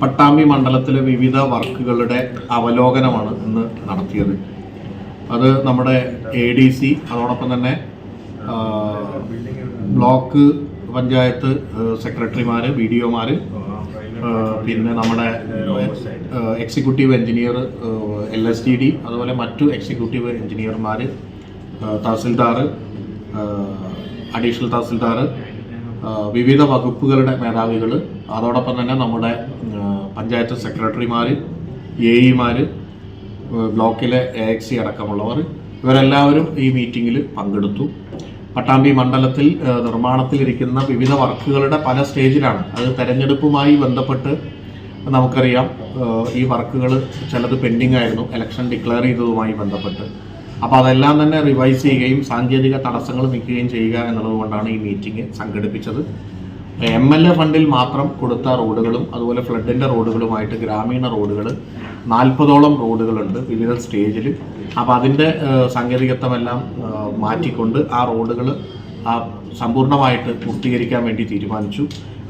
പട്ടാമ്പി മണ്ഡലത്തിലെ വിവിധ വർക്കുകളുടെ അവലോകനമാണ് ഇന്ന് നടത്തിയത്. അത് നമ്മുടെ എ ഡി സി അതോടൊപ്പം തന്നെ ബ്ലോക്ക് പഞ്ചായത്ത് സെക്രട്ടറിമാർ ബി ഡി ഒമാർ പിന്നെ നമ്മുടെ executive engineer L S T D അതുപോലെ മറ്റു എക്സിക്യൂട്ടീവ് എഞ്ചിനീയർമാർ തഹസിൽദാർ അഡീഷണൽ തഹസിൽദാർ വിവിധ വകുപ്പുകളുടെ മേധാവികൾ അതോടൊപ്പം തന്നെ നമ്മുടെ പഞ്ചായത്ത് സെക്രട്ടറിമാർ എ ഇമാർ ബ്ലോക്കിലെ എ എക്സി അടക്കമുള്ളവർ ഇവരെല്ലാവരും ഈ മീറ്റിങ്ങിൽ പങ്കെടുത്തു. പട്ടാമ്പി മണ്ഡലത്തിൽ നിർമ്മാണത്തിലിരിക്കുന്ന വിവിധ വർക്കുകളുടെ പല സ്റ്റേജിലാണ്. അത് തെരഞ്ഞെടുപ്പുമായി ബന്ധപ്പെട്ട് നമുക്കറിയാം. ഈ വർക്കുകൾ ചിലത് പെൻഡിങ് ആയിരുന്നു ഇലക്ഷൻ ഡിക്ലെയർ ചെയ്തതുമായി ബന്ധപ്പെട്ട്. അപ്പോൾ അതെല്ലാം തന്നെ റിവൈസ് ചെയ്യുകയും സാങ്കേതിക തടസ്സങ്ങൾ നീക്കുകയും ചെയ്യുക എന്നുള്ളത് കൊണ്ടാണ് ഈ മീറ്റിംഗ് സംഘടിപ്പിച്ചത്. എം എൽ എ ഫണ്ടിൽ മാത്രം കൊടുത്ത റോഡുകളും അതുപോലെ ഫ്ലഡിന്റെ റോഡുകളുമായിട്ട് ഗ്രാമീണ റോഡുകൾ നാൽപ്പതോളം റോഡുകളുണ്ട് വിവിധ സ്റ്റേജിൽ അപ്പോൾ അതിന്റെ സാങ്കേതികത്വമെല്ലാം മാറ്റിക്കൊണ്ട് ആ റോഡുകൾ സമ്പൂർണമായിട്ട് പൂർത്തീകരിക്കാൻ വേണ്ടി തീരുമാനിച്ചു.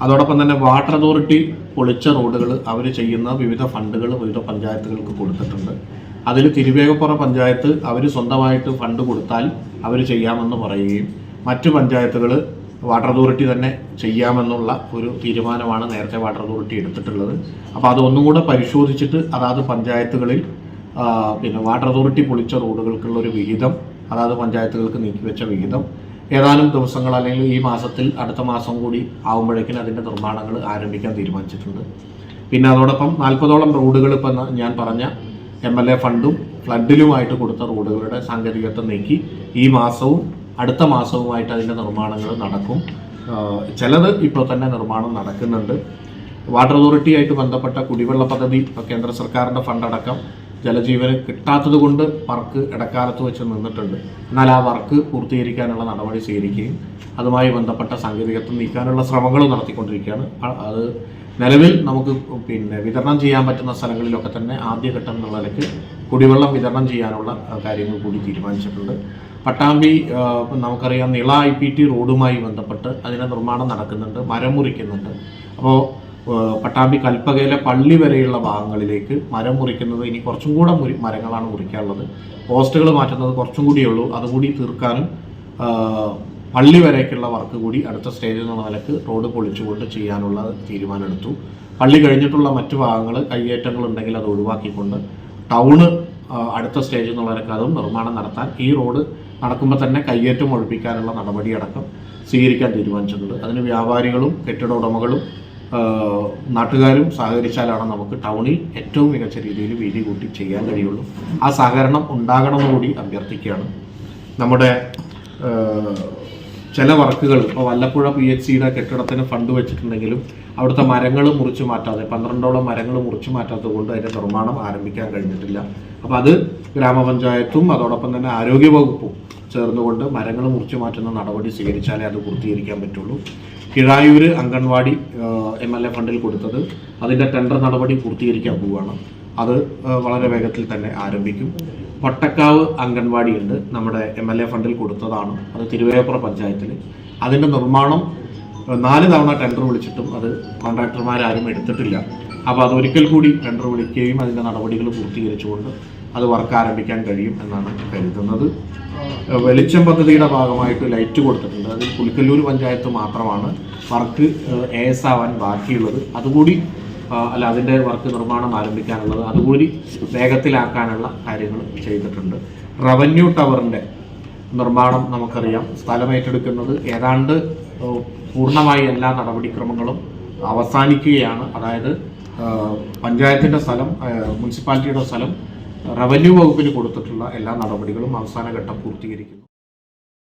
അതോടൊപ്പം തന്നെ വാട്ടർ അതോറിറ്റി പൊളിച്ച റോഡുകൾ അവർ ചെയ്യുന്ന വിവിധ ഫണ്ടുകൾ വിവിധ പഞ്ചായത്തുകൾക്ക് കൊടുത്തിട്ടുണ്ട്. അതിൽ തിരുവേഗപ്പുറ പഞ്ചായത്ത് അവർ സ്വന്തമായിട്ട് ഫണ്ട് കൊടുത്താൽ അവർ ചെയ്യാമെന്ന് പറയുകയും മറ്റു പഞ്ചായത്തുകൾ വാട്ടർ അതോറിറ്റി തന്നെ ചെയ്യാമെന്നുള്ള ഒരു തീരുമാനമാണ് നേരത്തെ വാട്ടർ അതോറിറ്റി എടുത്തിട്ടുള്ളത്. അപ്പോൾ അത് ഒന്നും കൂടെ പരിശോധിച്ചിട്ട് അതാത് പഞ്ചായത്തുകളിൽ പിന്നെ വാട്ടർ അതോറിറ്റി പൊളിച്ച റോഡുകൾക്കുള്ള ഒരു വിഹിതം അതാത് പഞ്ചായത്തുകൾക്ക് നീക്കിവെച്ച വിഹിതം ഏതാനും ദിവസങ്ങൾ അല്ലെങ്കിൽ ഈ മാസത്തിൽ അടുത്ത മാസം കൂടി ആകുമ്പോഴേക്കും അതിന്റെ നിർമ്മാണങ്ങൾ ആരംഭിക്കാൻ തീരുമാനിച്ചിട്ടുണ്ട്. പിന്നെ അതോടൊപ്പം നാൽപ്പതോളം റോഡുകൾ ഇപ്പം ഞാൻ പറഞ്ഞ എം എൽ എ ഫണ്ടും ഫ്ലഡിലുമായിട്ട് കൊടുത്ത റോഡുകളുടെ സാങ്കേതികത്വം നീക്കി ഈ മാസവും അടുത്ത മാസവുമായിട്ട് അതിന്റെ നിർമ്മാണങ്ങൾ നടക്കും. ചിലത് ഇപ്പോൾ തന്നെ നിർമ്മാണം നടക്കുന്നുണ്ട്. വാട്ടർ അതോറിറ്റി ആയിട്ട് ബന്ധപ്പെട്ട കുടിവെള്ള പദ്ധതി ഇപ്പോൾ കേന്ദ്ര സർക്കാരിന്റെ ഫണ്ടടക്കം ജലജീവന് കിട്ടാത്തത് കൊണ്ട് വർക്ക് ഇടക്കാലത്ത് വെച്ച് നിന്നിട്ടുണ്ട്. എന്നാൽ ആ വർക്ക് പൂർത്തീകരിക്കാനുള്ള നടപടി സ്വീകരിക്കുകയും അതുമായി ബന്ധപ്പെട്ട സാങ്കേതികത്വം നീക്കാനുള്ള ശ്രമങ്ങൾ നടത്തിക്കൊണ്ടിരിക്കുകയാണ്. അത് നിലവിൽ നമുക്ക് പിന്നെ വിതരണം ചെയ്യാൻ പറ്റുന്ന സ്ഥലങ്ങളിലൊക്കെ തന്നെ ആദ്യഘട്ടം എന്നുള്ള നിലയ്ക്ക് കുടിവെള്ളം വിതരണം ചെയ്യാനുള്ള കാര്യങ്ങൾ കൂടി തീരുമാനിച്ചിട്ടുണ്ട്. പട്ടാമ്പി നമുക്കറിയാം നിള ഐ പി ടി റോഡുമായി ബന്ധപ്പെട്ട് അതിന്റെ നിർമ്മാണം നടക്കുന്നുണ്ട് മരം മുറിക്കുന്നുണ്ട്. അപ്പോൾ പട്ടാമ്പി കൽപ്പകയിലെ പള്ളി വരെയുള്ള ഭാഗങ്ങളിലേക്ക് മരം മുറിക്കുന്നത് ഇനി കുറച്ചും കൂടെ മുറി മരങ്ങളാണ് മുറിക്കാനുള്ളത്. പോസ്റ്റുകൾ മാറ്റുന്നത് കുറച്ചും കൂടിയുള്ളൂ അതുകൂടി തീർക്കാനും പള്ളി വരേക്കുള്ള വർക്ക് കൂടി അടുത്ത സ്റ്റേജിൽ എന്നുള്ള നിലയ്ക്ക് റോഡ് പൊളിച്ചുകൊണ്ട് ചെയ്യാനുള്ള തീരുമാനമെടുത്തു. പള്ളി കഴിഞ്ഞിട്ടുള്ള മറ്റു ഭാഗങ്ങൾ കയ്യേറ്റങ്ങൾ ഉണ്ടെങ്കിൽ അത് ഒഴിവാക്കിക്കൊണ്ട് ടൗണ് അടുത്ത സ്റ്റേജിൽ എന്നുള്ള നിലയ്ക്ക് അതും നിർമ്മാണം നടത്താൻ ഈ റോഡ് നടക്കുമ്പോൾ തന്നെ കയ്യേറ്റം ഒഴിപ്പിക്കാനുള്ള നടപടിയടക്കം സ്വീകരിക്കാൻ തീരുമാനിച്ചിട്ടുണ്ട്. അതിന് വ്യാപാരികളും കെട്ടിട ഉടമകളും നാട്ടുകാരും സഹകരിച്ചാലാണ് നമുക്ക് ടൗണിൽ ഏറ്റവും മികച്ച രീതിയിൽ വീതി കൂട്ടി ചെയ്യാൻ കഴിയുള്ളൂ. ആ സഹകരണം ഉണ്ടാകണമെന്നുകൂടി അഭ്യർത്ഥിക്കുകയാണ്. നമ്മുടെ ചില വർക്കുകൾ ഇപ്പോൾ വല്ലപ്പുഴ പി എച്ച് സിയുടെ കെട്ടിടത്തിന് ഫണ്ട് വെച്ചിട്ടുണ്ടെങ്കിലും അവിടുത്തെ മരങ്ങൾ മുറിച്ച് മാറ്റാതെ പന്ത്രണ്ടോളം മരങ്ങൾ മുറിച്ച് മാറ്റാത്തത് കൊണ്ട് അതിന്റെ നിർമ്മാണം ആരംഭിക്കാൻ കഴിഞ്ഞിട്ടില്ല. അപ്പോൾ അത് ഗ്രാമപഞ്ചായത്തും അതോടൊപ്പം തന്നെ ആരോഗ്യവകുപ്പും ചേർന്നുകൊണ്ട് മരങ്ങൾ മുറിച്ച് മാറ്റുന്ന നടപടി സ്വീകരിച്ചാലേ അത് പൂർത്തീകരിക്കാൻ പറ്റുള്ളൂ. Kizhayur anganwadi M L A ഫണ്ടിൽ കൊടുത്തത് അതിന്റെ ടെൻഡർ നടപടി പൂർത്തീകരിക്കാൻ പോവുകയാണ്. അത് വളരെ വേഗത്തിൽ തന്നെ ആരംഭിക്കും. വട്ടക്കാവ് അംഗൻവാടി ഉണ്ട് നമ്മുടെ എം എൽ എ ഫണ്ടിൽ കൊടുത്തതാണ്. അത് തിരുവേപ്പുറ പഞ്ചായത്തിൽ അതിന്റെ നിർമ്മാണം നാല് തവണ ടെൻഡർ വിളിച്ചിട്ടും അത് കോൺട്രാക്ടർമാരാരും എടുത്തിട്ടില്ല. അപ്പോൾ അത് ഒരിക്കൽ കൂടി ടെൻഡർ വിളിക്കുകയും അതിന്റെ നടപടികൾ പൂർത്തീകരിച്ചുകൊണ്ട് അത് വർക്ക് ആരംഭിക്കാൻ കഴിയും എന്നാണ് കരുതുന്നത്. വെളിച്ചം പദ്ധതിയുടെ ഭാഗമായിട്ട് ലൈറ്റ് കൊടുത്തിട്ടുണ്ട്. അതിൽ പുലിക്കല്ലൂർ പഞ്ചായത്ത് മാത്രമാണ് വർക്ക് എ എസ് ആവാൻ ബാക്കിയുള്ളത്. അതുകൂടി അല്ല അതിന്റെ വർക്ക് നിർമ്മാണം ആരംഭിക്കാനുള്ളത്. അതുകൂടി വേഗത്തിലാക്കാനുള്ള കാര്യങ്ങൾ ചെയ്തിട്ടുണ്ട്. റവന്യൂ ടവറിന്റെ നിർമ്മാണം നമുക്കറിയാം. സ്ഥലം ഏറ്റെടുക്കുന്നത് ഏതാണ്ട് പൂർണമായി എല്ലാ നടപടിക്രമങ്ങളും അവസാനിക്കുകയാണ്. അതായത് പഞ്ചായത്തിന്റെ സ്ഥലം മുനിസിപ്പാലിറ്റിയുടെ സ്ഥലം റവന്യൂ വകുപ്പിന് കൊടുത്തിട്ടുള്ള എല്ലാ നടപടികളും അവസാന ഘട്ടം പൂർത്തീകരിക്കുന്നു.